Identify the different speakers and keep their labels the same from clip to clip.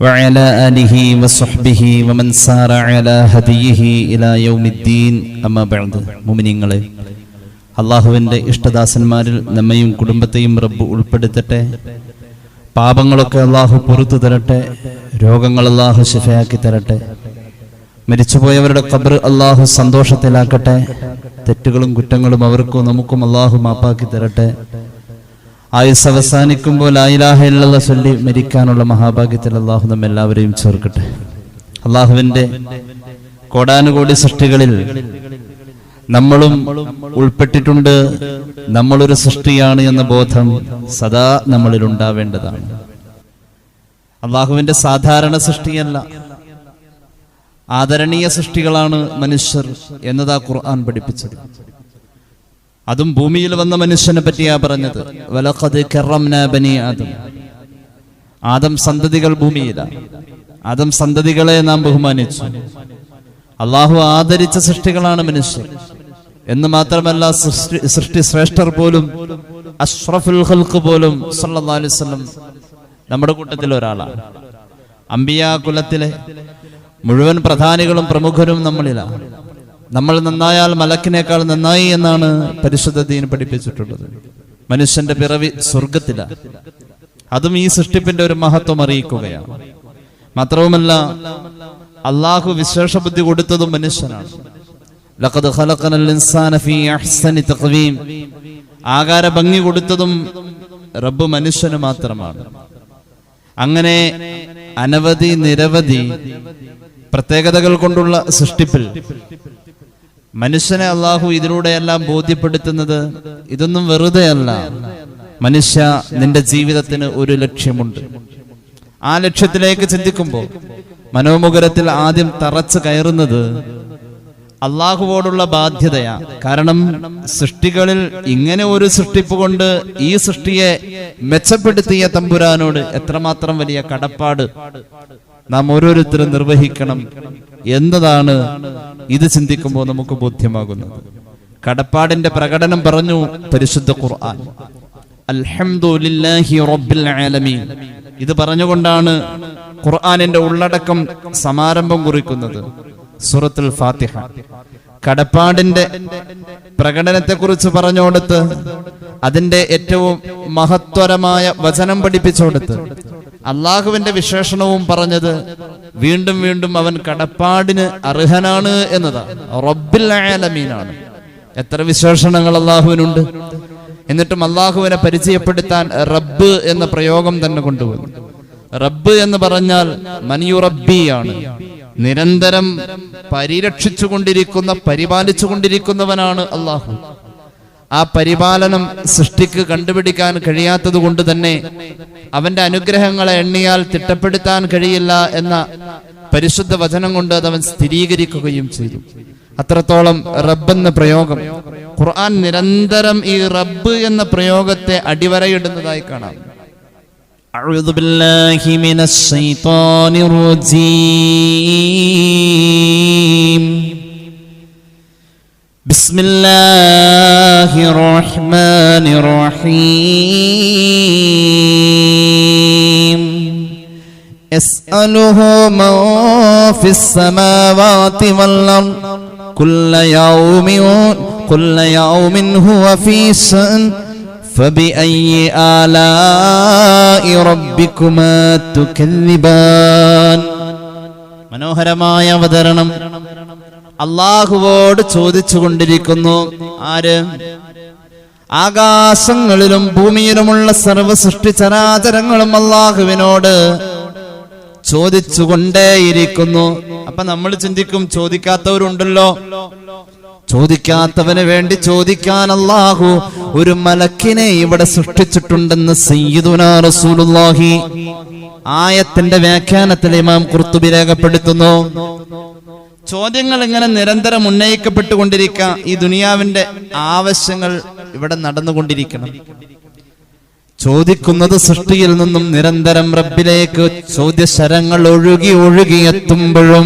Speaker 1: وعلى آله وصحبه ومن سار على هديه إلى يوم الدين أما بعد مؤمنين അള്ളാഹുവിൻ്റെ ഇഷ്ടദാസന്മാരിൽ നമ്മയും കുടുംബത്തെയും റബ്ബ് ഉൾപ്പെടുത്തട്ടെ പാപങ്ങളൊക്കെ അള്ളാഹു പൊറത്തു തരട്ടെ രോഗങ്ങൾ അള്ളാഹു ശിഫയാക്കി തരട്ടെ മരിച്ചുപോയവരുടെ ഖബർ അള്ളാഹു സന്തോഷത്തിലാക്കട്ടെ തെറ്റുകളും കുറ്റങ്ങളും അവർക്കും നമുക്കും അള്ളാഹു മാപ്പാക്കി തരട്ടെ ആയുസ് അവസാനിക്കുമ്പോൾ ആയിലാഹ ഇല്ലല്ല ചൊല്ലി മരിക്കാനുള്ള മഹാഭാഗ്യത്തിൽ അള്ളാഹു നമ്മെല്ലാവരെയും ചേർക്കട്ടെ. അള്ളാഹുവിന്റെ കോടാനുകോടി സൃഷ്ടികളിൽ നമ്മളും ഉൾപ്പെട്ടിട്ടുണ്ട്. നമ്മളൊരു സൃഷ്ടിയാണ് എന്ന ബോധം സദാ നമ്മളിൽ ഉണ്ടാവേണ്ടതാണ്. അള്ളാഹുവിന്റെ സാധാരണ സൃഷ്ടിയല്ല. ആദരണീയ സൃഷ്ടികളാണ് മനുഷ്യർ എന്നതാ ഖുർആൻ പഠിപ്പിച്ചത്. അതും ഭൂമിയിൽ വന്ന മനുഷ്യനെ പറ്റിയാ പറഞ്ഞത്. വലഖദ് കറംനാ ആദം. സന്തതികൾ ഭൂമിയിലാണ് ആദം സന്തതികളെ നാം ബഹുമാനിച്ചു. അള്ളാഹു ആദരിച്ച സൃഷ്ടികളാണ് മനുഷ്യർ. എന്ന് മാത്രമല്ല സൃഷ്ടി സൃഷ്ടി ശ്രേഷ്ഠർ പോലും അഷ്റഫുൽ ഹൽക്ക് പോലും വസല്ലം നമ്മുടെ കൂട്ടത്തിൽ ഒരാളാണ്. അംബിയ കുലത്തിലെ മുഴുവൻ പ്രധാനികളും പ്രമുഖരും നമ്മളിലാണ് നമ്മൾ നന്നായാൽ മലക്കിനേക്കാൾ നന്നായി എന്നാണ് പരിശുദ്ധ ദീൻ പഠിപ്പിച്ചിട്ടുള്ളത്. മനുഷ്യന്റെ പിറവി സ്വർഗത്തിലാണ്. അതും ഈ സൃഷ്ടിപ്പിന്റെ ഒരു മഹത്വം അറിയിക്കുകയാണ്. മാത്രവുമല്ല അള്ളാഹു വിശേഷ ബുദ്ധി കൊടുത്തതും മനുഷ്യനാണ്. ആകാര ഭംഗി കൊടുത്തതും റബ്ബ് മനുഷ്യന് മാത്രമാണ്. അങ്ങനെ അനവധി നിരവധി പ്രത്യേകതകൾ കൊണ്ടുള്ള സൃഷ്ടിപ്പിൽ മനുഷ്യനെ അള്ളാഹു ഇതിലൂടെയെല്ലാം ബോധ്യപ്പെടുത്തുന്നത് ഇതൊന്നും വെറുതെ അല്ല മനുഷ്യ നിന്റെ ജീവിതത്തിന് ഒരു ലക്ഷ്യമുണ്ട്. ആ ലക്ഷ്യത്തിലേക്ക് ചിന്തിക്കുമ്പോൾ മനോമുഖരത്തിൽ ആദ്യം തറച്ചു കയറുന്നത് അള്ളാഹുവോടുള്ള ബാധ്യതയാ. കാരണം സൃഷ്ടികളിൽ ഇങ്ങനെ ഒരു സൃഷ്ടിപ്പ് കൊണ്ട് ഈ സൃഷ്ടിയെ മെച്ചപ്പെടുത്തിയ തമ്പുരാനോട് എത്രമാത്രം വലിയ കടപ്പാട് നാം ഓരോരുത്തരും നിർവഹിക്കണം. എന്നതാണ് ഇത് ചിന്തിക്കുമ്പോൾ നമുക്ക് ബോധ്യമാകുന്നത്. കടപ്പാടിന്റെ പ്രകടനം പറഞ്ഞു പരിശുദ്ധ ഖുർആൻ. അൽഹംദുലില്ലാഹി റബ്ബിൽ ആലമീൻ. ഇത് പറഞ്ഞുകൊണ്ടാണ് ഖുർആനിന്റെ ഉള്ളടക്കം സമാരംഭം കുറിക്കുന്നത്. സൂറത്തുൽ ഫാത്തിഹ. കടപ്പാടിന്റെ പ്രകടനത്തെക്കുറിച്ച് പറഞ്ഞുകൊടുത്ത് അതിന്റെ ഏറ്റവും മഹത്വരമായ വചനം പഠിപ്പിച്ചുകൊടുത്ത് അള്ളാഹുവിന്റെ വിശേഷണവും പറഞ്ഞത് വീണ്ടും വീണ്ടും അവൻ കടപ്പാടിന് അർഹനാണ് എന്നതാണ് റബ്ബിൽ ആലമീനാണ്. എത്ര വിശേഷണങ്ങൾ അള്ളാഹുവിനുണ്ട്. എന്നിട്ടും അള്ളാഹുവിനെ പരിചയപ്പെടുത്താൻ റബ്ബ് എന്ന പ്രയോഗം തന്നെ കൊണ്ടുവന്നു. റബ്ബ് എന്ന് പറഞ്ഞാൽ മനിയുറബിയാണ് നിരന്തരം പരിരക്ഷിച്ചുകൊണ്ടിരിക്കുന്ന പരിപാലിച്ചുകൊണ്ടിരിക്കുന്നവനാണ് അള്ളാഹു. ആ പരിപാലനം സൃഷ്ടിക്ക് കണ്ടുപിടിക്കാൻ കഴിയാത്തത് കൊണ്ട് തന്നെ അവന്റെ അനുഗ്രഹങ്ങളെ എണ്ണിയാൽ തിട്ടപ്പെടുത്താൻ കഴിയില്ല എന്ന പരിശുദ്ധ വചനം കൊണ്ട് അത് അവൻ സ്ഥിരീകരിക്കുകയും ചെയ്തു അത്രത്തോളം റബ്ബ് എന്ന പ്രയോഗം ഖുർആൻ നിരന്തരം ഈ റബ്ബ് എന്ന പ്രയോഗത്തെ അടിവരയിടുന്നതായി കാണാം
Speaker 2: أعوذ بالله من الشيطان الرجيم بسم الله الرحمن الرحيم يسأله من في السماوات والأرض كل يوم كل يوم هو في شأن فبأي آلاء ربكما تكذبان മനോഹരമായ അവതരണം
Speaker 1: അള്ളാഹുവോട് ചോദിച്ചു കൊണ്ടിരിക്കുന്നു ആര്? ആകാശങ്ങളിലും ഭൂമിയിലുമുള്ള സർവ സൃഷ്ടി ചരാചരങ്ങളും അള്ളാഹുവിനോട് ചോദിച്ചുകൊണ്ടേയിരിക്കുന്നു. അപ്പൊ നമ്മൾ ചിന്തിക്കും ചോദിക്കാത്തവരുണ്ടല്ലോ. ചോദിക്കാത്തവന് വേണ്ടി ചോദിക്കാൻ അള്ളാഹു ഒരു മലക്കിനെ ഇവിടെ സൃഷ്ടിച്ചിട്ടുണ്ടെന്ന് സയ്യിദുനാ റസൂലുള്ളാഹി. ആയത്തിന്റെ വ്യാഖ്യാനത്തിൽ ഇമാം കുർത്തുബി രേഖപ്പെടുത്തുന്നു. ചോദ്യങ്ങൾ ഇങ്ങനെ നിരന്തരം ഉന്നയിക്കപ്പെട്ടുകൊണ്ടിരിക്കുക ഈ ദുനിയാവിന്റെ ആവശ്യങ്ങൾ ഇവിടെ നടന്നുകൊണ്ടിരിക്കണം. ചോദിക്കുന്നത് സൃഷ്ടിയിൽ നിന്നും നിരന്തരം റബ്ബിലേക്ക് ചോദ്യശരങ്ങൾ ഒഴുകി ഒഴുകി എത്തുമ്പോഴും.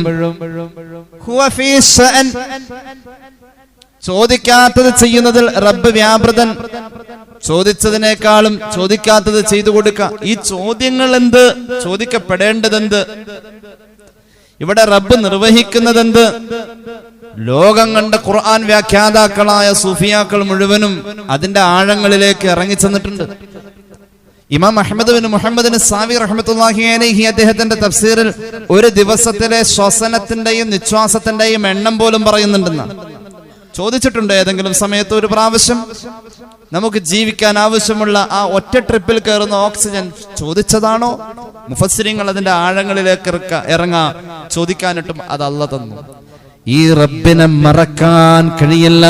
Speaker 1: ചോദിക്കാത്തത് ചെയ്യുന്നതിൽ റബ്ബ് വ്യാപൃതൻ. ചോദിച്ചതിനേക്കാളും ചോദിക്കാത്തത് ചെയ്തു കൊടുക്ക. ഈ ചോദ്യങ്ങൾ എന്ത്? ചോദിക്കപ്പെടേണ്ടതെന്ത്? ഇവിടെ റബ്ബ് നിർവഹിക്കുന്നത് നിർവഹിക്കുന്നതെന്ത്? ലോകം കണ്ട ഖുർആൻ വ്യാഖ്യാതാക്കളായ സൂഫിയാക്കൾ മുഴുവനും അതിന്റെ ആഴങ്ങളിലേക്ക് ഇറങ്ങി ചെന്നിട്ടുണ്ട്. ഇമാം അഹമ്മദ് ബിൻ മുഹമ്മദിന് സാവി റഹ്മത്തുള്ളാഹി അലൈഹി അദ്ദേഹത്തിന്റെ തഫ്സീറിൽ ഒരു ദിവസത്തിലെ ശ്വസനത്തിന്റെയും നിശ്വാസത്തിന്റെയും എണ്ണം പോലും പറയുന്നുണ്ടെന്നാണ്. ചോദിച്ചിട്ടുണ്ട് ഏതെങ്കിലും സമയത്ത് ഒരു പ്രാവശ്യം നമുക്ക് ജീവിക്കാൻ ആവശ്യമുള്ള ആ ഒറ്റ ട്രിപ്പിൽ കയറുന്ന ഓക്സിജൻ ചോദിച്ചതാണോ മുഫസ്സിരിങ്ങൾ അതിന്റെ ആഴങ്ങളിലേക്ക് ഇറക്ക- ഇറങ്ങാ ചോദിക്കാനിട്ടും അത് അല്ല തന്നു ഈ റബ്ബിനെ മറക്കാൻ കഴിയില്ല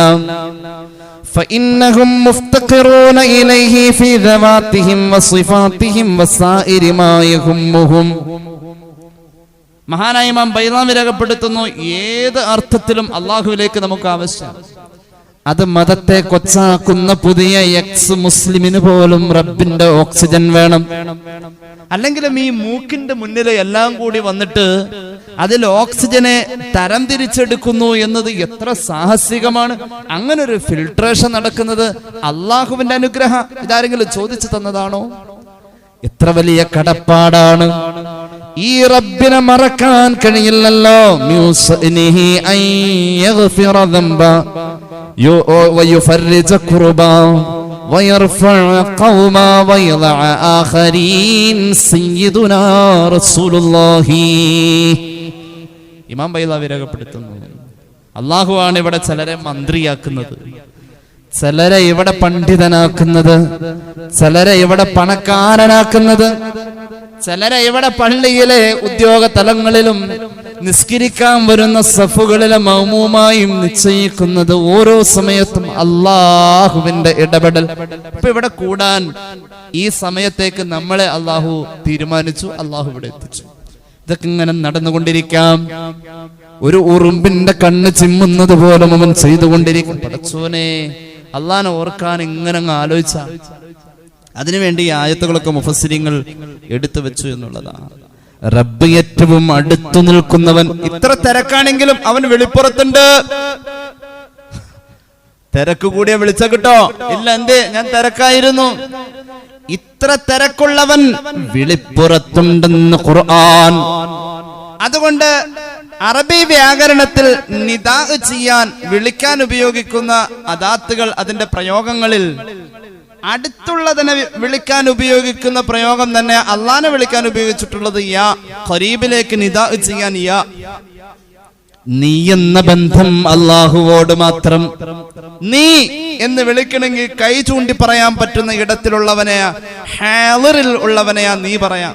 Speaker 1: فإنهم مفتقرون إليه في ذواتهم وصفاتهم وسائر ما يهمهم മഹാനായ ഇമാം ബൈറാം രേഖപ്പെടുത്തുന്നു ഏത് അർത്ഥത്തിലും അള്ളാഹുവിലേക്ക് നമുക്ക് ആവശ്യം. അത് മതത്തെ കൊച്ചാക്കുന്ന പുതിയ എക്സ് മുസ്ലിമിന് പോലും റബ്ബിന്റെ ഓക്സിജൻ വേണം. അല്ലെങ്കിലും ഈ മൂക്കിന്റെ മുന്നിൽ എല്ലാം കൂടി വന്നിട്ട് അതിൽ ഓക്സിജനെ തരം തിരിച്ചെടുക്കുന്നു എന്നത് എത്ര സാഹസികമാണ്. അങ്ങനെ ഒരു ഫിൽട്രേഷൻ നടക്കുന്നത് അള്ളാഹുവിന്റെ അനുഗ്രഹം. ഇതാരെങ്കിലും ചോദിച്ചു തന്നതാണോ? എത്ര വലിയ കടപ്പാടാണ്. ഈ റബ്ബിനെ മറക്കാൻ കഴിയില്ലല്ലോ. ഇമാം ബൈലാവി രേഖപ്പെടുത്തുന്നു. അള്ളാഹുവാണ് ഇവിടെ ചിലരെ മന്ത്രിയാക്കുന്നത്. ചിലരെ ഇവിടെ പണ്ഡിതനാക്കുന്നത്. ചിലരെ ഇവിടെ പണക്കാരനാക്കുന്നത്. ചിലരെ ഇവിടെ പള്ളിയിലെ ഉദ്യോഗ തലങ്ങളിലും നിസ്കരിക്കാൻ വരുന്ന സഫുകളിലെ മൗമുമായും നിശ്ചയിക്കുന്നത് ഓരോ സമയത്തും അള്ളാഹുവിന്റെ ഇടപെടൽ. ഇപ്പൊ ഇവിടെ കൂടാൻ ഈ സമയത്തേക്ക് നമ്മളെ അള്ളാഹു തീരുമാനിച്ചു അള്ളാഹു ഇവിടെ എത്തിച്ചു. ഇതൊക്കെ ഇങ്ങനെ നടന്നുകൊണ്ടിരിക്കാം. ഒരു ഉറുമ്പിന്റെ കണ്ണ് ചിമ്മുന്നത് പോലെ അവൻ ചെയ്തുകൊണ്ടിരിക്കും. പടച്ചോനെ അള്ളാനെ ഓർക്കാൻ ഇങ്ങനെ ആലോചിച്ച. അതിനുവേണ്ടി ഈ ആയത്തുകളൊക്കെ മുഫസ്സിരിങ്ങൾ എടുത്തു വെച്ചു എന്നുള്ളതാണ്. റബ്ബ് ഏറ്റവും അടുത്തു നിൽക്കുന്നവൻ ഇത്ര തിരക്കാണെങ്കിലും അവൻ വെളിപ്പുറത്തുണ്ട്. തിരക്ക് കൂടിയ വിളിച്ച കിട്ടോ? ഇല്ല എന്തേ? ഞാൻ തിരക്കായിരുന്നു. ഇത്ര തിരക്കുള്ളവൻ വിളിപ്പുറത്തുണ്ടെന്ന് ഖുർആൻ. അതുകൊണ്ട് അറബി വ്യാകരണത്തിൽ നിദാ ചെയ്യാൻ വിളിക്കാൻ ഉപയോഗിക്കുന്ന അദാത്തുകൾ അതിന്റെ പ്രയോഗങ്ങളിൽ അടുത്തുള്ളതിനെ വിളിക്കാൻ ഉപയോഗിക്കുന്ന പ്രയോഗം തന്നെ അള്ളാനെ വിളിക്കാൻ ഉപയോഗിച്ചിട്ടുള്ളത് യാ ഖരീബിലേക്ക് നിത ചെയ്യാൻ യാ. നീ എന്ന ബന്ധം അള്ളാഹുവോട് മാത്രം. നീ എന്ന് വിളിക്കണമെങ്കിൽ കൈ ചൂണ്ടി പറയാൻ പറ്റുന്ന ഇടത്തിലുള്ളവനെയാ ഹാലറിൽ ഉള്ളവനെയാ നീ പറയാ.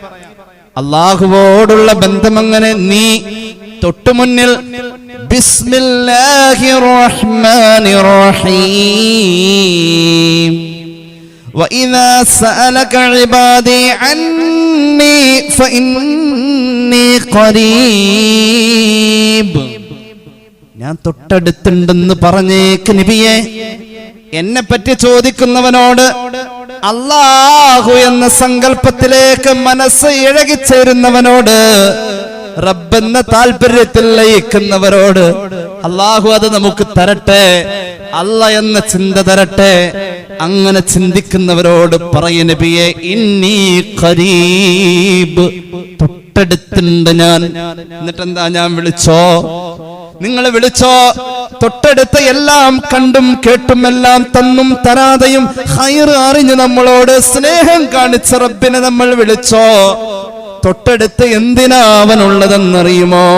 Speaker 1: അള്ളാഹുവോടുള്ള ബന്ധം അങ്ങനെ നീ തൊട്ടുമുന്നിൽ ബിസ്മില്ലാഹി റഹ്മാനി റഹീം. وإذا سألك عبادي عني فإني قريب ഞാൻ തൊട്ടടുത്തുണ്ടെന്ന് പറഞ്ഞേക്ക് നബിയെ എന്നെ പറ്റി ചോദിക്കുന്നവനോട് അള്ളാഹു എന്ന സങ്കല്പത്തിലേക്ക് മനസ്സ് ഇഴകിച്ചേരുന്നവനോട് റബ്ബെന്ന താല്പര്യത്തിൽ ലയിക്കുന്നവരോട് അള്ളാഹു അത് നമുക്ക് തരട്ടെ അല്ല എന്ന ചിന്ത തരട്ടെ. അങ്ങനെ ചിന്തിക്കുന്നവരോട് പറയ നബിയെ ഇന്നീ ഖരീബ് തൊട്ടടുത്തുണ്ട് ഞാൻ. എന്നിട്ടെന്താ ഞാൻ വിളിച്ചോ? നിങ്ങൾ വിളിച്ചോ? തൊട്ടടുത്ത എല്ലാം കണ്ടും കേട്ടും എല്ലാം തന്നും തരാതെയും ഹൈർ അറിഞ്ഞ് നമ്മളോട് സ്നേഹം കാണിച്ച റബ്ബിനെ നമ്മൾ വിളിച്ചോ? തൊട്ടടുത്ത് എന്തിനാ അവനുള്ളതെന്നറിയുമോ?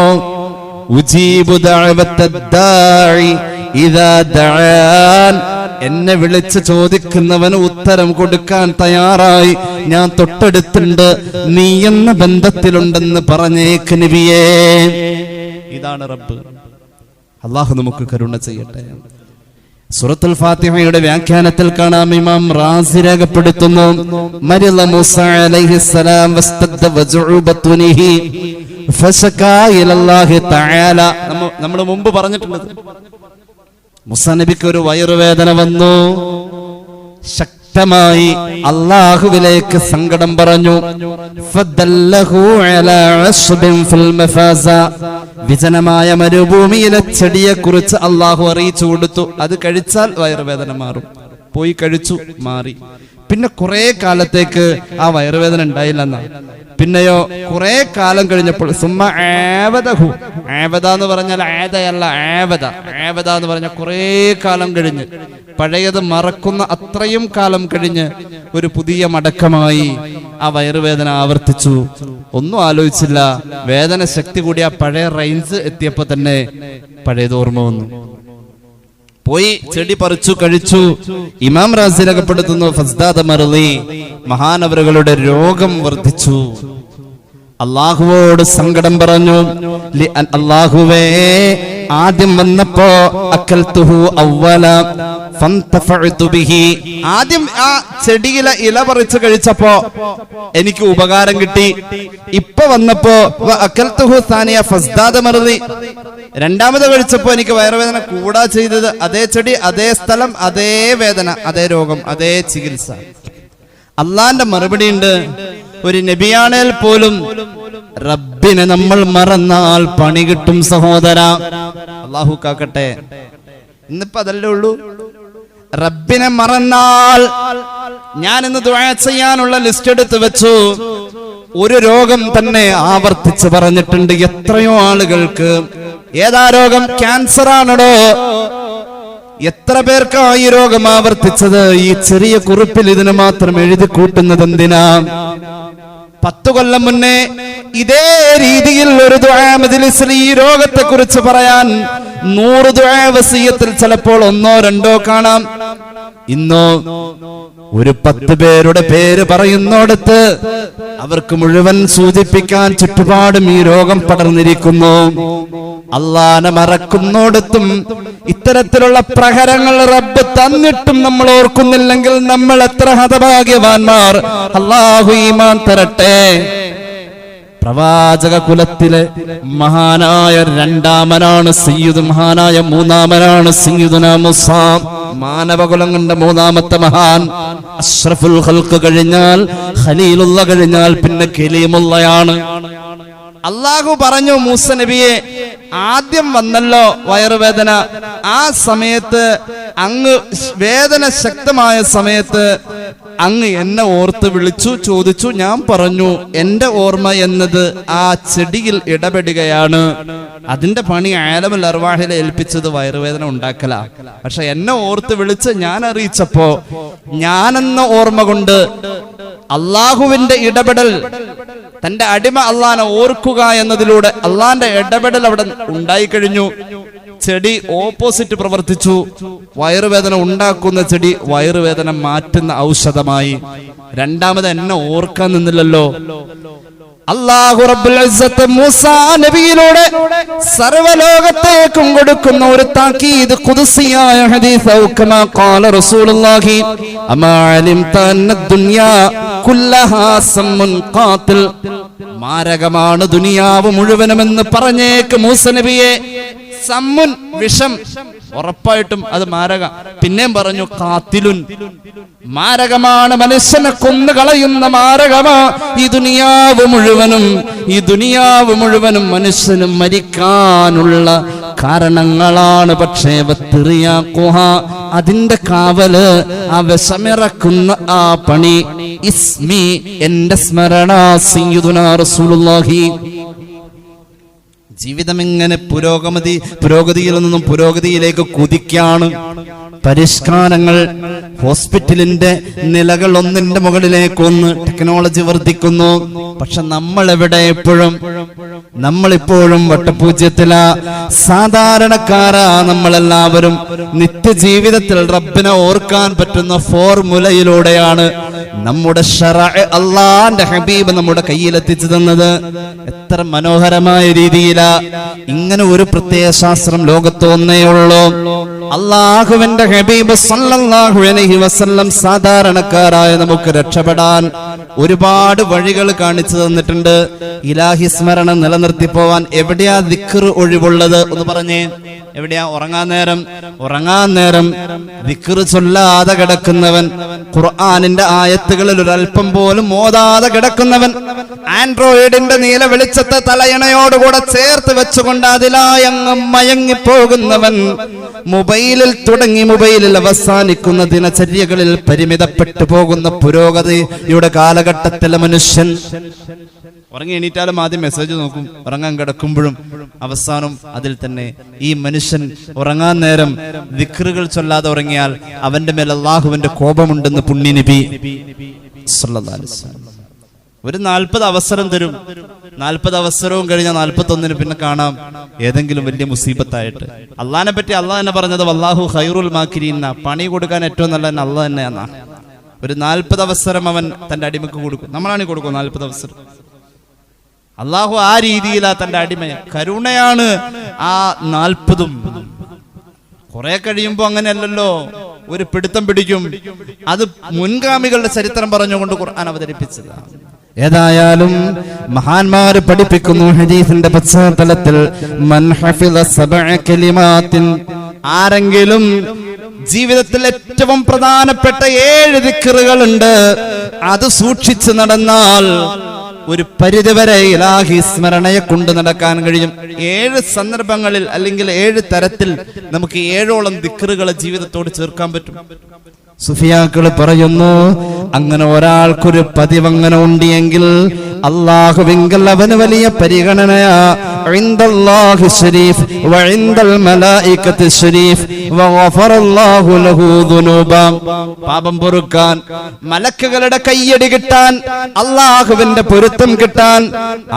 Speaker 1: എന്നെ വിളിച്ച് ചോദിക്കുന്നവന് ഉത്തരം കൊടുക്കാൻ തയ്യാറായി. ഞാൻ തൊട്ടടുത്തുണ്ട്. നീ എന്ന ബന്ധത്തിലുണ്ടെന്ന് പറഞ്ഞേക്ക് നബിയേ. ഇതാണ് റബ്ബ്. അള്ളാഹു നമുക്ക് കരുണ ചെയ്യട്ടെ. സൂറത്തുൽ ഫാത്തിഹയുടെ വ്യാഖ്യാനത്തിൽ കാണാം ഇമാം റാസി രേഖപ്പെടുത്തുന്നു മരില മൂസ അലൈഹിസ്സലാം വസ്തദ വജഉ ബത്നിഹി ഫശകാ ഇലല്ലാഹി തആല. നമ്മൾ മുമ്പ് പറഞ്ഞിട്ടുള്ളത് മുസ നബിക്ക് ഒരു വയറുവേദന വന്നു. ശക്തമായി അള്ളാഹുവിലേക്ക് സങ്കടം പറഞ്ഞു. വിജനമായ മരുഭൂമിയിലെ ചെടിയെ കുറിച്ച് അള്ളാഹു അറിയിച്ചു കൊടുത്തു. അത് കഴിച്ചാൽ വയറുവേദന മാറും. പോയി കഴിച്ചു മാറി. പിന്നെ കുറെ കാലത്തേക്ക് ആ വയറുവേദന ഉണ്ടായില്ലെന്നാ. പിന്നെയോ കുറെ കാലം കഴിഞ്ഞപ്പോൾ സുമ്മ ആവതഹു ആവത എന്ന് പറഞ്ഞാൽ ആദയല്ല ആവത ആവത എന്ന് പറഞ്ഞാൽ കുറെ കാലം കഴിഞ്ഞ്. പഴയത് മറക്കുന്ന അത്രയും കാലം കഴിഞ്ഞ് ഒരു പുതിയ മടക്കമായി ആ വയറുവേദന ആവർത്തിച്ചു. ഒന്നും ആലോചിച്ചില്ല. വേദന ശക്തി കൂടി ആ പഴയ റേഞ്ച് എത്തിയപ്പോ തന്നെ പഴയത് ഓർമ്മ വന്നു. പോയി ചെടി പറിച്ചു കഴിച്ചു. ഇമാം റാസി രേഖപ്പെടുത്തുന്നു ഫസ്ദാദ മറുതി മഹാനവറുകളുടെ രോഗം വർദ്ധിച്ചു. അള്ളാഹുവോട് സങ്കടം പറഞ്ഞു. അള്ളാഹുവേ ആദ്യം വന്നപ്പോ ഫന്തഫഅ്തു ബിഹി. ആദ്യം ആ ചെടിയിലെ ഇല പറിച്ച് കഴിച്ചപ്പോ എനിക്ക് ഉപകാരം കിട്ടി. ഇപ്പൊ വന്നപ്പോ അക്കൽ തുഹു സാനിയ ഫസ്ദാദ മറുതി രണ്ടാമത് കഴിച്ചപ്പോ എനിക്ക് വയറുവേദന കൂടാ ചെയ്തത്. അതേ ചെടി അതേ സ്ഥലം അതേ വേദന അതേ രോഗം അതേ ചികിത്സ. അള്ളാന്റെ മറുപടി ഉണ്ട്. ഒരു നബിയാണേൽ പോലും റബ്ബിനെ നമ്മൾ മറന്നാൽ പണി കിട്ടും സഹോദര. അള്ളാഹു കാക്കട്ടെ. ഇന്നിപ്പോ അതല്ലേ ഉള്ളൂ? റബ്ബിനെ മറന്നാൽ ഞാൻ ഇന്ന് ദുആ ചെയ്യാനുള്ള ലിസ്റ്റ് എടുത്ത് വെച്ചു. ഒരു രോഗം തന്നെ ആവർത്തിച്ച് പറഞ്ഞിട്ടുണ്ട് എത്രയോ ആളുകൾക്ക്. ഏതാ രോഗം? ക്യാൻസർ ആണടോ എത്ര പേർക്കാ ഈ രോഗം ആവർത്തിച്ചത്? ഈ ചെറിയ കുറിപ്പിൽ ഇതിന് മാത്രം എഴുതി കൂട്ടുന്നത് എന്തിനാ പത്തു കൊല്ലം മുന്നേ ഇതേ രീതിയിൽ ഒരു ഈ രോഗത്തെ കുറിച്ച് പറയാൻ നൂറ് ദുആ വസീയത്തിൽ ചിലപ്പോൾ ഒന്നോ രണ്ടോ കാണാം. ഇന്നോ ഒരു പത്ത് പേരുടെ പേര് പറയുന്നോടത്ത് അവർക്ക് മുഴുവൻ സൂചിപ്പിക്കാൻ ചുറ്റുപാടും ഈ രോഗം പടർന്നിരിക്കുന്നു. അള്ളാനെ മറക്കുന്നോടത്തും ഇത്തരത്തിലുള്ള പ്രഹരങ്ങൾ റബ്ബ് തന്നിട്ടും നമ്മൾ ഓർക്കുന്നില്ലെങ്കിൽ നമ്മൾ എത്ര ഹതഭാഗ്യവാന്മാർ. അള്ളാഹു ഈമാൻ തരട്ടെ. പ്രവാചക കുലത്തിലെ മഹാനായ രണ്ടാമനാണ് സയ്യുദ് മഹാനായ മൂന്നാമനാണ് സയ്യിദുന മാനവകുലം കണ്ട മൂന്നാമത്തെ മഹാൻ അഷ്റഫുൽ ഹൽക്ക് കഴിഞ്ഞാൽ ഖലീലുള്ള കഴിഞ്ഞാൽ പിന്നെ കലീമുള്ളയാണ്. അള്ളാഹു പറഞ്ഞു മൂസ നബിയെ ആദ്യം വന്നല്ലോ വയറുവേദന. ആ സമയത്ത് അങ്ങ് വേദന ശക്തമായ സമയത്ത് അങ്ങ് എന്നെ ഓർത്ത് വിളിച്ചു ചോദിച്ചു ഞാൻ പറഞ്ഞു എന്റെ ഓർമ്മ എന്നത് ആ ചെടിയിൽ ഇടപെടുകയാണ്. അതിന്റെ പണി ആലമൽ അർവാഹിലെ ഏൽപ്പിച്ചത് വയറുവേദന ഉണ്ടാക്കല. പക്ഷെ എന്നെ ഓർത്ത് വിളിച്ച് ഞാൻ അറിയിച്ചപ്പോ ഞാനെന്ന ഓർമ്മ കൊണ്ട് അള്ളാഹുവിന്റെ ഇടപെടൽ തന്റെ അടിമ അള്ളാനെ ഓർക്കുക എന്നതിലൂടെ അള്ളാന്റെ ഇടപെടൽ അവിടെ ഉണ്ടായിക്കഴിഞ്ഞു. ചെടി ഓപ്പോസിറ്റ് പ്രവർത്തിച്ചു. വയറുവേദന ഉണ്ടാക്കുന്ന ചെടി വയറുവേദന മാറ്റുന്ന ഔഷധമായി. രണ്ടാമത് എന്നെ ഓർക്കാൻ നിന്നില്ലല്ലോ. അള്ളാഹു മൂസാ നബിയിലൂടെ സർവലോകത്തേക്കും കൊടുക്കുന്ന ഒരു താക്കീത് കുതിസിയായ ഹദീസ് ഔ ഖാല റസൂലുള്ളാഹി അമാ അലിംത അന്ന ദുനിയാ കുല്ലഹാ സമ്മുൻ ഖാതിൽ മാരകമാണ് ദുനിയാവ് മുഴുവനുമെന്ന് പറഞ്ഞേക്ക് മൂസ നബിയെ. സമ്മുൻ വിഷം. ഉറപ്പായിട്ടും അത് മാരക. പിന്നെയും പറഞ്ഞു കാത്തിലുൻ. മാരകമാണ് മനുഷ്യനെ കൊന്നു കളയുന്ന മാരകമാ. ഈ ദുനിയാവ് മുഴുവനും ഈ ദുനിയാവ് മുഴുവനും മനുഷ്യനും മരിക്കാനുള്ള കാരണങ്ങളാണ്. പക്ഷേ അതിന്റെ കാവൽ ആ വിഷമിറക്കുന്ന ആ പണി. ഇസ്മി എന്റെ സ്മരണ റസൂലുള്ളാഹി. ജീവിതം എങ്ങനെ പുരോഗമതി പുരോഗതിയിൽ നിന്നും പുരോഗതിയിലേക്ക് കുതിക്കാണ്. പരിഷ്കാരങ്ങൾ ഹോസ്പിറ്റലിന്റെ നിലകൾ ഒന്നിന്റെ മുകളിലേക്ക് ഒന്ന് ടെക്നോളജി വർദ്ധിക്കുന്നു. പക്ഷെ നമ്മൾ എവിടെ എപ്പോഴും? നമ്മളിപ്പോഴും വട്ടപൂജ്യത്തില. സാധാരണക്കാരാ നമ്മളെല്ലാവരും. നിത്യജീവിതത്തിൽ റബ്ബിനെ ഓർക്കാൻ പറ്റുന്ന ഫോർമുലയിലൂടെയാണ് നമ്മുടെ അള്ളാന്റെ ഹബീബ് നമ്മുടെ കയ്യിലെത്തിച്ചു തന്നത്. എത്ര മനോഹരമായ രീതിയിലാ. ഇങ്ങനെ ഒരു പ്രത്യയ ശാസ്ത്രം ലോകത്ത് ഒന്നേ അള്ളാഹുവിന്റെ ഹബീബ് സല്ലല്ലാഹു അലൈഹി വസല്ലം സാധാരണക്കാരായ നമുക്ക് രക്ഷപ്പെടാൻ ഒരുപാട് വഴികൾ കാണിച്ചു തന്നിട്ടുണ്ട്. ഇലാഹി സ്മരണം നിലനിർത്തി പോവാൻ എവിടെയാ ദിക്കർ ഒഴിവുള്ളത് എന്ന് പറഞ്ഞേ. എവിടെയാ? ഉറങ്ങാൻ നേരം. ഉറങ്ങാൻ നേരം. ദിക്ർ ചൊല്ലാതെ കിടക്കുന്നവൻ. ഖുർആാനിന്റെ ആയത്തുകളിൽ ഒരല്പം പോലും ഓതാതെ കിടക്കുന്നവൻ. ആൻഡ്രോയിഡിന്റെ നീല വെളിച്ചത്തെ തലയണയോടുകൂടെ ചേർത്ത് വെച്ചുകൊണ്ട് അതിലായങ്ങ് മയങ്ങിപ്പോകുന്നവൻ മൊബൈലിൽ തുടങ്ങി മൊബൈലിൽ അവസാനിക്കുന്ന ദിനചര്യകളിൽ പരിമിതപ്പെട്ടു പോകുന്ന പുരോഗതിയുടെ കാലഘട്ടത്തിലെ മനുഷ്യൻ. ഉറങ്ങി എണീറ്റാലും ആദ്യം മെസ്സേജ് നോക്കും. ഉറങ്ങാൻ കിടക്കുമ്പോഴും അവസാനം അതിൽ തന്നെ ഈ മനുഷ്യൻ ഉറങ്ങാൻ നേരം വിക്രുകൾ ചൊല്ലാതെ ഉറങ്ങിയാൽ അവന്റെ മേൽ അള്ളാഹുവിന്റെ കോപമുണ്ടെന്ന് പുണ്യ നബി. ഒരു നാൽപ്പത് അവസരം തരും. നാൽപ്പത് അവസരവും കഴിഞ്ഞ നാൽപ്പത്തി ഒന്നിന് പിന്നെ കാണാം ഏതെങ്കിലും വലിയ മുസീബത്തായിട്ട്. അള്ളഹാനെ പറ്റി അള്ളാഹ് തന്നെ പറഞ്ഞത് വല്ലാഹു ഹൈറുൽ മാക്കിരിന്ന പണി കൊടുക്കാൻ ഏറ്റവും നല്ല അള്ളാഹ് തന്നെയാണ് ഒരു നാൽപ്പത് അവസരം അവൻ തന്റെ അടിമക്ക് കൊടുക്കും. നമ്മളാണ് കൊടുക്കും നാൽപ്പത് അവസരം. അള്ളാഹു ആ രീതിയിലാ തന്റെ അടിമ. കരുണയാണ് ആ നാൽപ്പതും. കുറെ കഴിയുമ്പോ അങ്ങനെയല്ലല്ലോ. ഒരു പിടുത്തം പിടിക്കും. അത് മുൻഗാമികളുടെ ചരിത്രം പറഞ്ഞുകൊണ്ട് ഖുർആൻ അവതരിപ്പിച്ചത്. ഏതായാലും മഹാന്മാര് പഠിപ്പിക്കുന്നു ഹദീസിന്റെ പശ്ചാത്തലത്തിൽ ആരെങ്കിലും ജീവിതത്തിൽ ഏറ്റവും പ്രധാനപ്പെട്ട ഏഴ് ദിക്കറുകളുണ്ട് അത് സൂക്ഷിച്ചു നടന്നാൽ ഒരു പരിധിവരെ ഇലാഹി സ്മരണയെ കൊണ്ട് നടക്കാൻ കഴിയും. ഏഴ് സന്ദർഭങ്ങളിൽ അല്ലെങ്കിൽ ഏഴ് തരത്തിൽ നമുക്ക് ഏഴോളം ദിക്കറുകളെ ജീവിതത്തോട് ചേർക്കാൻ പറ്റും. സുഫിയാക്കൾ പറയുന്നു അങ്ങനെ ഒരാൾക്കൊരു പതിവങ്ങനെ ഉണ്ടെങ്കിൽ അള്ളാഹുവിങ്കൽ അവന് വലിയ പരിഗണനയാ. ഇൻദല്ലാഹി ശരീഫ് الملائكة الشريف ശരീഫ് الله ലഹു ذنوبا. പാപം പൊറുക്കാൻ മലക്കുകളുടെ കയ്യടി കിട്ടാൻ അള്ളാഹുവിന്റെ പൊരുത്തം കിട്ടാൻ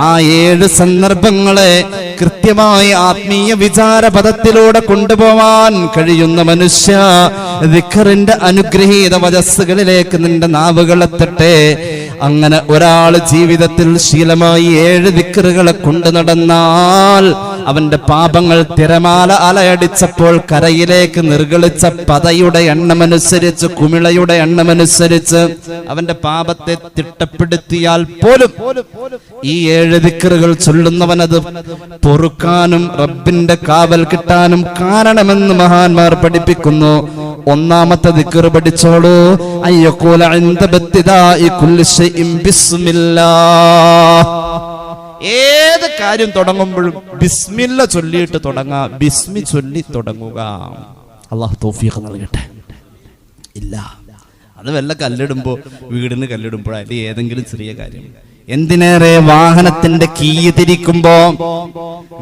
Speaker 1: ആ ഏഴ് സന്ദർഭങ്ങളെ കൃത്യമായി ആത്മീയ വിചാര പദത്തിലൂടെ കൊണ്ടുപോവാൻ കഴിയുന്ന മനുഷ്യ ദിഖറിന്റെ അനുഗ്രഹീത വജസ്സുകളിലേക്ക് നിന്റെ നാവുകളെത്തട്ടെ അങ്ങനെ ഒരാൾ ജീവിതത്തിൽ ശീലമായി ഏഴ് ദിക്കറുകളെ കൊണ്ട് നടന്നാൽ അവന്റെ പാപങ്ങൾ തിരമാല അലയടിച്ചപ്പോൾ കരയിലേക്ക് നിർഗളിച്ച പതയുടെ എണ്ണമനുസരിച്ച് കുമിളയുടെ എണ്ണമനുസരിച്ച് അവന്റെ പാപത്തെ തിട്ടപ്പെടുത്തിയാൽ പോലും ഈ ഏഴ് ദിക്കറുകൾ ചൊല്ലുന്നവനത് പൊറുക്കാനും റബ്ബിന്റെ കാവൽ കിട്ടാനും കാരണമെന്ന് മഹാന്മാർ പഠിപ്പിക്കുന്നു. ഒന്നാമത്തെ ദിക്കർ പഠിച്ചോളൂ. അയ്യക്കൂല ഏത് കാര്യം തുടങ്ങുമ്പോഴും ബിസ്മില്ല ചൊല്ലിയിട്ട് തുടങ്ങാം ബിസ്മി ചൊല്ലി തുടങ്ങുക. അള്ളാഹു തൗഫീഖ് നൽകട്ടെ. ഇല്ല. അത് വല്ല കല്ലിടുമ്പോ വീടിന് കല്ലിടുമ്പോഴായാലും ഏതെങ്കിലും ചെറിയ കാര്യം. എന്തിനേറെ വാഹനത്തിന്റെ കീ തിരിക്കുമ്പോ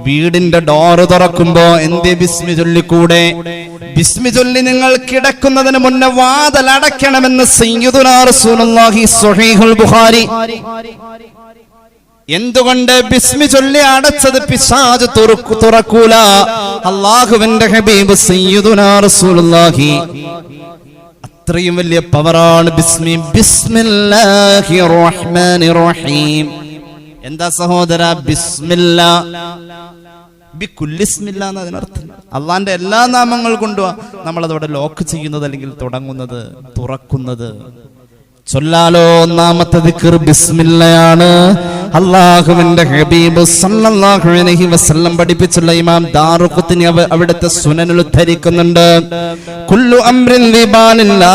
Speaker 1: വീടിന്റെ ഡോറ് തുറക്കുമ്പോ എന്തേ ബിസ്മി ചൊല്ലിക്കൂടെ? ബിസ്മി ചൊല്ലി നിങ്ങൾ കിടക്കുന്നതിന് മുന്നേ വാതൽ അടയ്ക്കണമെന്ന് ബുഖാരി. എന്തുകൊണ്ട് ബിസ്മി ചൊല്ലി അടച്ചത് പിശാജ് തുറക്കു തുറക്കൂല? അള്ളാഹുവിന്റെ ഹബീബ് സയ്യിദുനാ റസൂലുള്ളാഹി. അത്രയും വലിയ പവറാണ് ബിസ്മി. ബിസ്മില്ലാഹി റഹ്മാനി റഹീം എന്താ സഹോദര? ബിസ്മില്ല. അള്ളാന്റെ എല്ലാ നാമങ്ങൾ കൊണ്ടുവാ നമ്മളതവിടെ ലോക്ക് ചെയ്യുന്നത് അല്ലെങ്കിൽ തുടങ്ങുന്നത് തുറക്കുന്നത്. ചൊല്ലാലോ ഒന്നാമത്തെ ദിക്ർ ബിസ്മില്ലയാണ്. അള്ളാഹുവിന്റെ ഹബീബ് സല്ലല്ലാഹു അലൈഹി വസല്ലം പഠിപ്പിച്ചുള്ള ഇമാം ദാറുഖുത്തിനി അവ അവിടുത്തെ സുനനിൽ ഉദ്ധരിക്കുന്നുണ്ട്. കുല്ലു അംറിൻ ലിബാലിൻ ലാ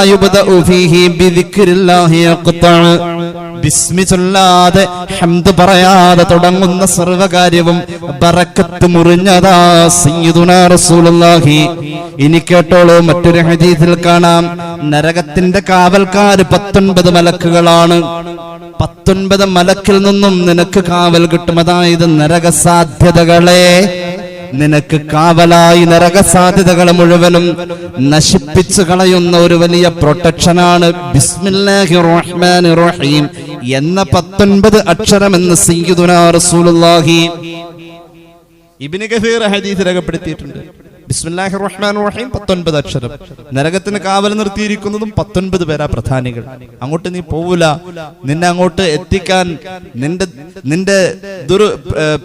Speaker 1: ഫീഹി ബിദിക്രില്ലാഹി യഖ്തഅ ബിസ്മി ചൊല്ലാതെ ഹംദ് പറയാതെ തുടങ്ങുന്ന സർവകാര്യവും ബറക്കത്ത് മുറിഞ്ഞതാ സയ്യിദുനാ റസൂലുള്ളാഹി. ഇനി കേട്ടോളൂ മറ്റൊരു ഹദീസിൽ കാണാം. നരകത്തിന്റെ കാവൽക്കാർ പത്തൊൻപത് മലക്കുകളാണ്. പത്തൊൻപത് മലക്കിൽ നിന്നും നിനക്ക് കാവൽ കിട്ടും. അതായത് നരക സാധ്യതകളെ നിനക്ക് കാവലായി നരക സാധ്യതകൾ മുഴുവനും നശിപ്പിച്ചു കളയുന്ന ഒരു വലിയ പ്രൊട്ടക്ഷനാണ്. ബിസ്മില്ലാഹി റഹ്മാൻ റഹീം. എന്ന പത്തൊൻപത് അക്ഷരമെന്ന് സിംഗുദുനാ റസൂലുള്ളാഹി ഇബ്നു ഗഫീർ ഹദീസ് രേഖപ്പെടുത്തിയിട്ടുണ്ട്. ബിസ്മില്ലാഹിർ റഹ്മാൻ റഹീം പത്തൊൻപത് അക്ഷരം. നരകത്തിന് കാവൽ നിർത്തിയിരിക്കുന്നതും പത്തൊൻപത് പേരാ പ്രധാനികൾ. അങ്ങോട്ട് നീ പോവൂല. നിന്നെ അങ്ങോട്ട് എത്തിക്കാൻ നിന്റെ നിന്റെ ഏർ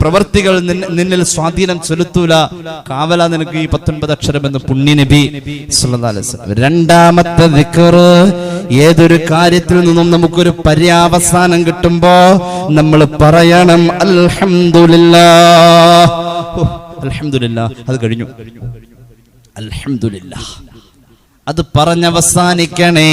Speaker 1: പ്രവർത്തികൾ നിന്നിൽ സ്വാധീനം ചെലുത്തൂല. കാവല നിനക്ക് ഈ പത്തൊൻപത് അക്ഷരം എന്ന് പുണ്യ നബി. രണ്ടാമത്തെ ഏതൊരു കാര്യത്തിൽ നിന്നും നമുക്കൊരു പര്യാവസാനം കിട്ടുമ്പോ നമ്മൾ പറയണം അൽഹംദുലില്ലാ ഓ, അൽഹംദുലില്ലാ അത് കഴിഞ്ഞു. അലഹമില്ല അത് പറഞ്ഞവസാനിക്കണേ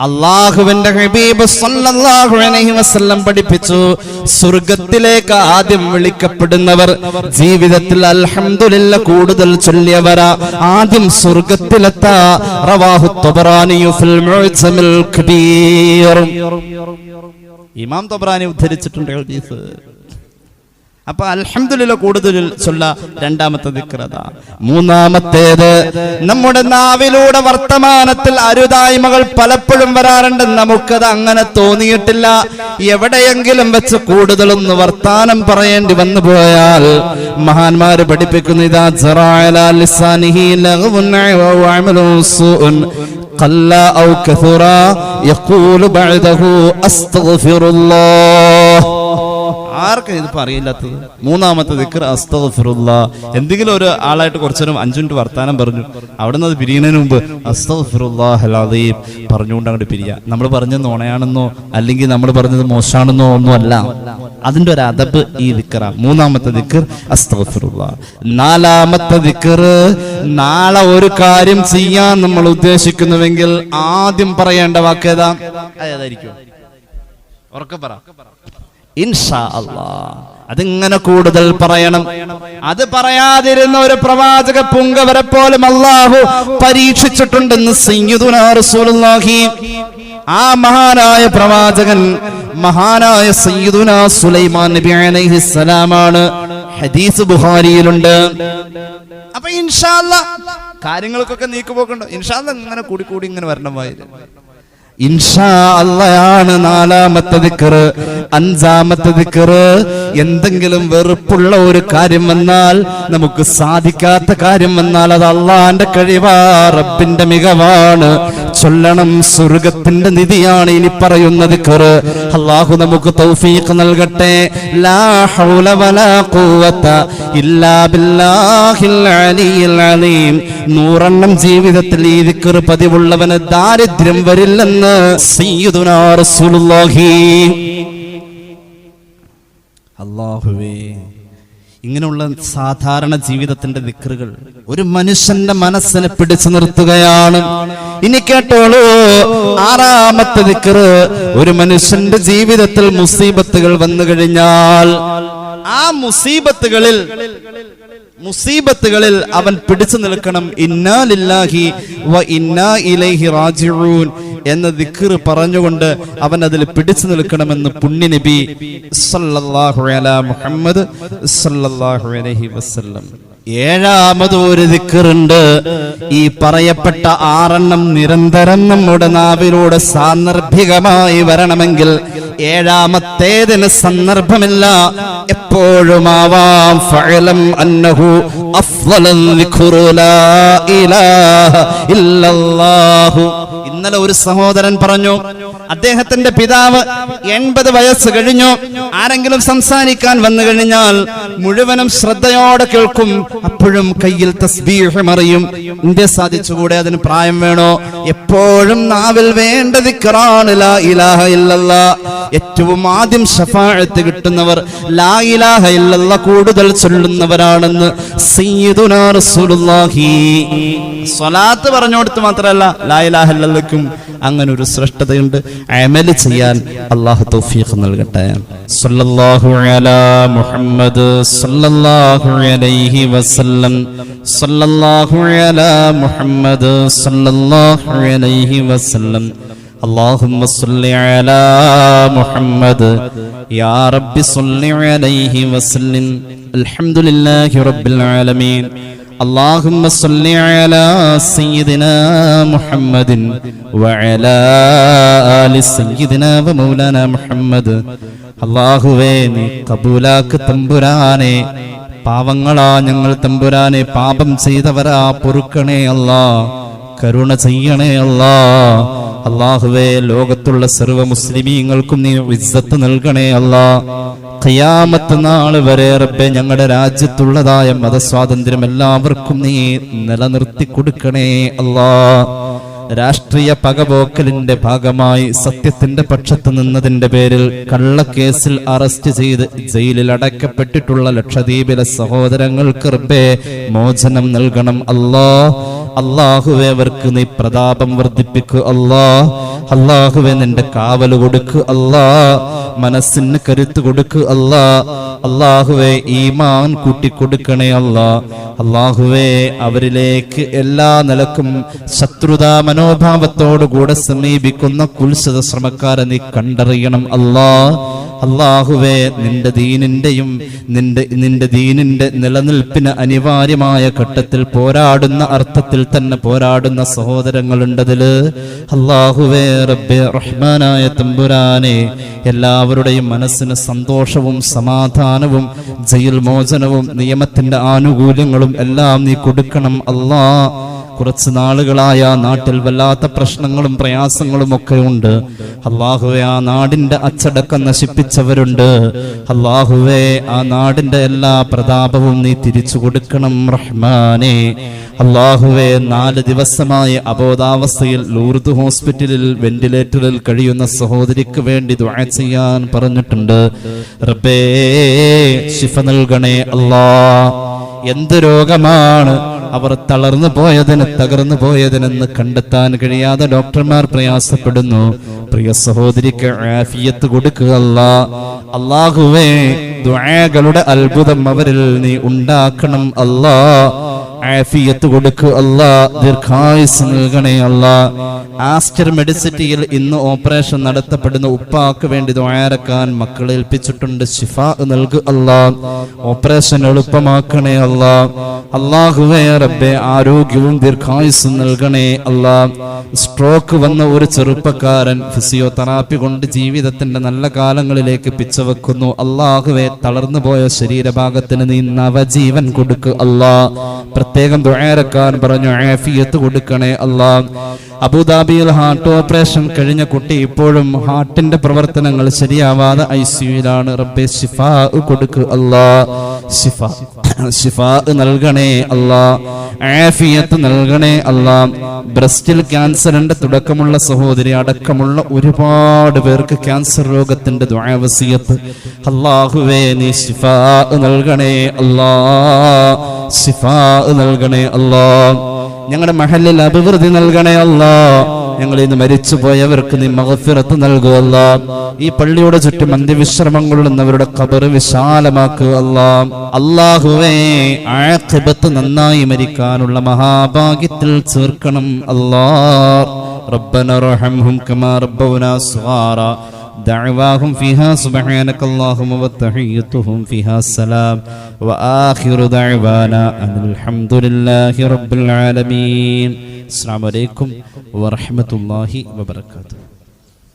Speaker 1: അള്ളാഹുവിന്റെ ഹബീബ് സല്ലല്ലാഹു അലൈഹി വസല്ലം പഠിപ്പിച്ചു. സ്വർഗത്തിലേക്ക് ആദ്യം വിളിക്കപ്പെടുന്നവർ ജീവിതത്തിൽ അൽഹംദുലില്ല കൂടുതൽ ചൊല്ലിയവരാ. ആദ്യം സ്വർഗത്തിലെത്താ. റവാഹു കബീർ. ഇമാം തബറാനി ഉദ്ധരിച്ചിട്ടുണ്ട് ഹദീസ്. അപ്പൊ അൽഹംദുലില്ല കൂടുതൽ ചൊല്ല രണ്ടാമത്തെ ദിക്റത മൂന്നാമത്തേത് നമ്മുടെ നാവിലൂടെ വർത്തമാനത്തിൽ അരുതായ്മകൾ പലപ്പോഴും വരാറുണ്ട് നമുക്കത് അങ്ങനെ തോന്നിയിട്ടില്ല എവിടെയെങ്കിലും വെച്ച് കൂടുതലൊന്ന് വർത്താനം പറയേണ്ടി വന്നു പോയാൽ മഹാന്മാര് പഠിപ്പിക്കുന്നു ഇതാ ജറാഅല ലിസാനിഹി ലഗ്വുൻ വ അമലുൻ സൂഉൻ قل أو كثر يقول بعده أستغفر الله ആർക്കും ഇത് അറിയില്ലാത്തത്? മൂന്നാമത്തെ ദിക്കർ അസ്തഫിറുല്ല എന്തെങ്കിലും ഒരു ആളായിട്ട് കുറച്ചു നേരം അഞ്ചു മിനിറ്റ് വർത്താനം പറഞ്ഞു. അവിടെ നിന്ന് അത് പിരിയുന്നതിന് മുമ്പ് അസ്തഫിറുല്ലാഹലീം പറഞ്ഞുകൊണ്ട് അങ്ങോട്ട് പിരിയ. നമ്മൾ പറഞ്ഞത് നുണയാണെന്നോ അല്ലെങ്കിൽ നമ്മൾ പറഞ്ഞത് മോശമാണെന്നോ ഒന്നും അല്ല അതിന്റെ ഒരു അതബ് ഈ ദിക്കറ മൂന്നാമത്തെ ദിക്കർ അസ്തഫിറുല്ല നാലാമത്തെ ദിക്കർ നാളെ ഒരു കാര്യം ചെയ്യാൻ നമ്മൾ ഉദ്ദേശിക്കുന്നുവെങ്കിൽ ആദ്യം പറയേണ്ട വാക്കേതാ അതേതായിരിക്കും ഉറക്കെ പറ. അതിങ്ങനെ കൂടുതൽ പറയണം. അത് പറയാതിരുന്ന ഒരു പ്രവാചക പുങ്കവരെ പോലും അള്ളാഹു പരീക്ഷിച്ചിട്ടുണ്ടെന്ന് സയ്യിദുനാ റസൂലുള്ളാഹി. ആ മഹാനായ പ്രവാചകൻ മഹാനായ സയ്യിദുനാ സുലൈമാൻ നബി അലൈഹിസ്സലാമാണ് ഹദീസ് ബുഹാരിയിലുണ്ട് അപ്പൊ ഇൻഷാല്ല കാര്യങ്ങൾക്കൊക്കെ നീക്കുപോക്കുണ്ടോ. ഇൻഷാല്ല ഇങ്ങനെ കൂടി കൂടി ഇങ്ങനെ വരണം വായിൽ. ഇൻഷാ അള്ളയാണ് നാലാമത്തെ ദിക്കറ് അഞ്ചാമത്തെ ദിക്കറ്. എന്തെങ്കിലും വെറുപ്പുള്ള ഒരു കാര്യം വന്നാൽ നമുക്ക് സാധിക്കാത്ത കാര്യം വന്നാൽ അത് അള്ളാന്റെ കഴിവാ റബ്ബിന്റെ മികവാണ്. ചൊല്ലണം സ്വർഗത്തിന്റെ നിധിയാണ് ഇനി പറയുന്നത് കേറ്. അള്ളാഹു നമുക്ക് തൗഫീഖ് നൽകട്ടെ. ലാ ഹൗല വലാ ഖുവത ഇല്ലാ ബില്ലാഹിൽ അലീം. നൂറെണ്ണം ജീവിതത്തിൽ ഈ ദിക്കറ് പതിവുള്ളവന് ദാരിദ്ര്യം വരില്ലെന്ന് സയ്യിദുനാ റസൂലുള്ളാഹി. അല്ലാഹുവേ. ഇങ്ങനെയുള്ള സാധാരണ ജീവിതത്തിന്റെ ദിക്കറുകൾ ഒരു മനുഷ്യന്റെ മനസ്സിനെ പിടിച്ചു നിർത്തുകയാണ്. ഇനി കേട്ടോളൂ ആറാമത്തെ ദിക്കറ് ഒരു മനുഷ്യന്റെ ജീവിതത്തിൽ മുസീബത്തുകൾ വന്നു കഴിഞ്ഞാൽ ആ മുസീബത്തുകളിൽ മുസീബത്തുകളിൽ അവൻ പിടിച്ചു നിൽക്കണം. ഇന്നാ ലില്ലാഹി വ ഇന്നാ ഇലൈഹി റാജിഊൻ എന്ന ദിക്ർ പറഞ്ഞുകൊണ്ട് അവൻ അതിൽ പിടിച്ചു നിൽക്കണമെന്ന് പുണ്യ നബി സല്ലല്ലാഹു അലൈഹി മുഹമ്മദ് സല്ലല്ലാഹു അലൈഹി വസല്ലം. ഏഴാമത് ഒരു ദിക്കറുണ്ട്. ഈ പറയപ്പെട്ട ആറെണ്ണം നിരന്തരം നമ്മുടെ നാവിലൂടെ സാന്ദർഭികമായി വരണമെങ്കിൽ ഏഴാമത്തേതിന് സന്ദർഭമില്ല. എപ്പോഴും ആവാം. ഫഅലം അന്നഹു ലാ ഇലാഹ ഇന്നലെ ഒരു സഹോദരൻ പറഞ്ഞു അദ്ദേഹത്തിന്റെ പിതാവ് എൺപത് വയസ്സ് കഴിഞ്ഞു. ആരെങ്കിലും സംസാരിക്കാൻ വന്നു കഴിഞ്ഞാൽ മുഴുവനും ശ്രദ്ധയോടെ കേൾക്കും. അപ്പോഴും കയ്യിൽ തസ്ബീഹ് മറിയും. ഇന്ത്യ സാധിച്ചുകൂടെ? അതിന് പ്രായം വേണോ? എപ്പോഴും നാവിൽ വേണ്ട ലാ ഇലാഹ ഏറ്റവും ആദ്യം ഷഫാഴത്ത് കിട്ടുന്നവർ ലാ ഇലാഹ ഇല്ലല്ലാ കൂടുതൽ ചൊല്ലുന്നവരാണെന്ന് സയ്യിദുനാ റസൂലുള്ളാഹി. സ്വലാത്ത് പറഞ്ഞു കൊടുത്ത് മാത്രമല്ല ലാ ഇലാഹ അങ്ങനെ ഒരു ശ്രേഷ്ഠതയുണ്ട് അമല് ചെയ്യാൻ അള്ളാഹു തൗഫീഖ് നൽകട്ടെ സല്ലല്ലാഹു അലാ മുഹമ്മദ് സല്ലല്ലാഹു അലൈഹി വസല്ലം സല്ലല്ലാഹു അലാ മുഹമ്മദ് സല്ലല്ലാഹു അലൈഹി വസല്ലം اللهم صل على محمد يا رب صل عليه وسلم الحمد لله رب العالمين اللهم صل على سيدنا محمد وعلى آل سيدنا ومولانا محمد അള്ളാഹുവേ നീ കബൂലാക്ക് തമ്പുരാനെ പാവങ്ങളാ ഞങ്ങൾ തമ്പുരാനെ പാപം ചെയ്തവരാ പൊറുക്കണേ അല്ലാ കരുണ ചെയ്യണേ അല്ലാ. അള്ളാഹുവേ ലോകത്തുള്ള സർവ മുസ്ലിമീങ്ങൾക്കും നീ ഇസ്സത്ത് നൽകണേ അല്ലാ. ഖിയാമത്ത് നാൾ വരെ റബ്ബെ ഞങ്ങളുടെ രാജ്യത്തുള്ളതായ മതസ്വാതന്ത്ര്യം എല്ലാവർക്കും നീ നിലനിർത്തി കൊടുക്കണേ അല്ലാ. രാഷ്ട്രീയ പകപോക്കലിന്റെ ഭാഗമായി സത്യത്തിന്റെ പക്ഷത്ത് നിന്നതിന്റെ പേരിൽ കള്ളക്കേസിൽ അറസ്റ്റ് ചെയ്ത് ജയിലിൽ അടയ്ക്കപ്പെട്ടിട്ടുള്ള ലക്ഷദ്വീപിലെ സഹോദരങ്ങൾക്ക് റബ്ബേ മോചനം നൽകണം അല്ലാ. അള്ളാഹുവെ അവർക്ക് നീ പ്രതാപം വർദ്ധിപ്പിക്കു അല്ലാ. അള്ളാഹുവെ നിന്റെ കാവൽ കൊടുക്കു അല്ലാ. മനസ്സിന് കരുത്ത് കൊടുക്കു അല്ലാ. അള്ളാഹുവെ ഈമാൻ കൂട്ടിക്കൊടുക്കണേ അല്ലാ. അള്ളാഹുവെ അവരിലേക്ക് എല്ലാ നിലക്കും ശത്രുതാ മനോഭാവത്തോടു കൂടെ സമീപിക്കുന്ന കുൽസത ശ്രമക്കാരെ നീ കണ്ടറിയണം അല്ലാ. അള്ളാഹുവേ നിന്റെ ദീനിന്റെയും നിന്റെ നിന്റെ ദീനിന്റെ നിലനിൽപ്പിന് അനിവാര്യമായ ഘട്ടത്തിൽ പോരാടുന്ന അർത്ഥത്തിൽ തന്നെ പോരാടുന്ന സഹോദരങ്ങളുണ്ടതിൽ. അള്ളാഹുവേ റബ്ബെ റഹ്മാനായ തമ്പുരാനെ എല്ലാവരുടെയും മനസ്സിന് സന്തോഷവും സമാധാനവും ജയിൽ മോചനവും നിയമത്തിന്റെ ആനുകൂല്യങ്ങളും എല്ലാം നീ കൊടുക്കണം. അല്ലാ കുറച്ച് നാളുകളായ നാട്ടിൽ വല്ലാത്ത പ്രശ്നങ്ങളും പ്രയാസങ്ങളും ഒക്കെ ഉണ്ട്. അള്ളാഹുവെ ആ നാടിന്റെ അച്ചടക്കം നശിപ്പിച്ചവരുണ്ട്. അള്ളാഹുവെ ആ നാടിന്റെ എല്ലാ പ്രതാപവും നീ തിരിച്ചു കൊടുക്കണം റഹ്മാനെ. അള്ളാഹുവെ നാല് ദിവസമായി അബോധാവസ്ഥയിൽ ലൂർദ് ഹോസ്പിറ്റലിൽ വെന്റിലേറ്ററിൽ കഴിയുന്ന സഹോദരിക്ക് വേണ്ടി ദുആ ചെയ്യാൻ പറഞ്ഞിട്ടുണ്ട്. റബ്ബേ ശിഫ നൽകണേ അല്ലാ. എന്ത് രോഗമാണ് അവർ തളർന്നു പോയതിന് തകർന്നു പോയതിനെന്ന് കണ്ടെത്താൻ കഴിയാതെ ഡോക്ടർമാർ പ്രയാസപ്പെടുന്നു. പ്രിയ സഹോദരിക്ക് ആഫിയത്ത് കൊടുക്കുക അള്ളാഹുവേ ദുആകളുടെ അത്ഭുതം അവരിൽ നീ ഉണ്ടാക്കണം അല്ലാ. ആഫിയത്ത് കൊടുക്കുക അല്ലാ ദീർഘായുസ് നൽകണേ അല്ലാ. ആസ്റ്റർ മെഡിസിറ്റിയിൽ ഇന്ന് ഓപ്പറേഷൻ നടത്തപ്പെടുന്ന ഉപ്പാക്ക് വേണ്ടി ദ്വാരക്കാൻ മക്കളെ ഏൽപ്പിച്ചിട്ടുണ്ട്. ശിഫ നൽകു അല്ലാ. ഓപ്പറേഷൻ എളുപ്പമാക്കണേ അല്ലാ. അള്ളാഹുവേ റബ്ബെ ആരോഗ്യവും ദീർഘായുസ്സും നൽകണേ അല്ലാ. സ്ട്രോക്ക് വന്ന ഒരു ചെറുപ്പക്കാരൻ ഫിസിയോതെറാപ്പി കൊണ്ട് ജീവിതത്തിന്റെ നല്ല കാലങ്ങളിലേക്ക് പിച്ചവെക്കുന്നു. അള്ളാഹുവെ തളർന്നു പോയ ശരീരഭാഗത്തിന് നീ നവജീവൻ കൊടുക്ക് അല്ലാ. പ്രത്യേകം ദുഴയറക്കാൻ പറഞ്ഞു ആഫിയത്ത് കൊടുക്കണേ അള്ളാ അബുദാബിയിൽ ഹാർട്ട് ഓപ്പറേഷൻ കഴിഞ്ഞ കുട്ടി ഇപ്പോഴും ഹാർട്ടിന്റെ പ്രവർത്തനങ്ങൾ ശരിയാവാതെ ഐ സിയുലാണ് റബ്ബെ ശിഫാ കൊടുക്ക് അല്ലാ. ശിഫാ ശിഫാ നൽകണേ അല്ലാ. ആഫിയത്ത് നൽകണേ അല്ലാ. ബ്രസ്റ്റിൽ ക്യാൻസറിന്റെ തുടക്കമുള്ള സഹോദരി അടക്കമുള്ള ഒരുപാട് പേർക്ക് ക്യാൻസർ രോഗത്തിന്റെ ദുഴവസിയത്ത് അള്ളാഹുവേ നീ ശിഫാ നൽകണേ അല്ലാ. ഷിഫ നൽകണേ അല്ലാ ഞങ്ങളുടെ മഹലിൽ അഭിവൃദ്ധി നൽകണേ അല്ലാ ഞങ്ങൾ ഇന്ന് മരിച്ചുപോയവർക്ക് നീ മഹഫിറത്ത് നൽകുകയല്ല ഈ പള്ളിയുടെ ചുറ്റും അന്ത്യവിശ്രമം കൊള്ളുന്നവരുടെ കബറ് വിശാലമാക്കുക അല്ലാ അള്ളാഹുവേ ആഖിബത്ത് നന്നായി മരിക്കാനുള്ള മഹാഭാഗ്യത്തിൽ ചേർക്കണം അല്ലാ ربنا ارحمهم كما ربونا صغارا دعواهم فيها سبحانك اللهم وتحيتهم فيها السلام وآخر دعوانا أن الحمد لله رب العالمين السلام عليكم ورحمة الله وبركاته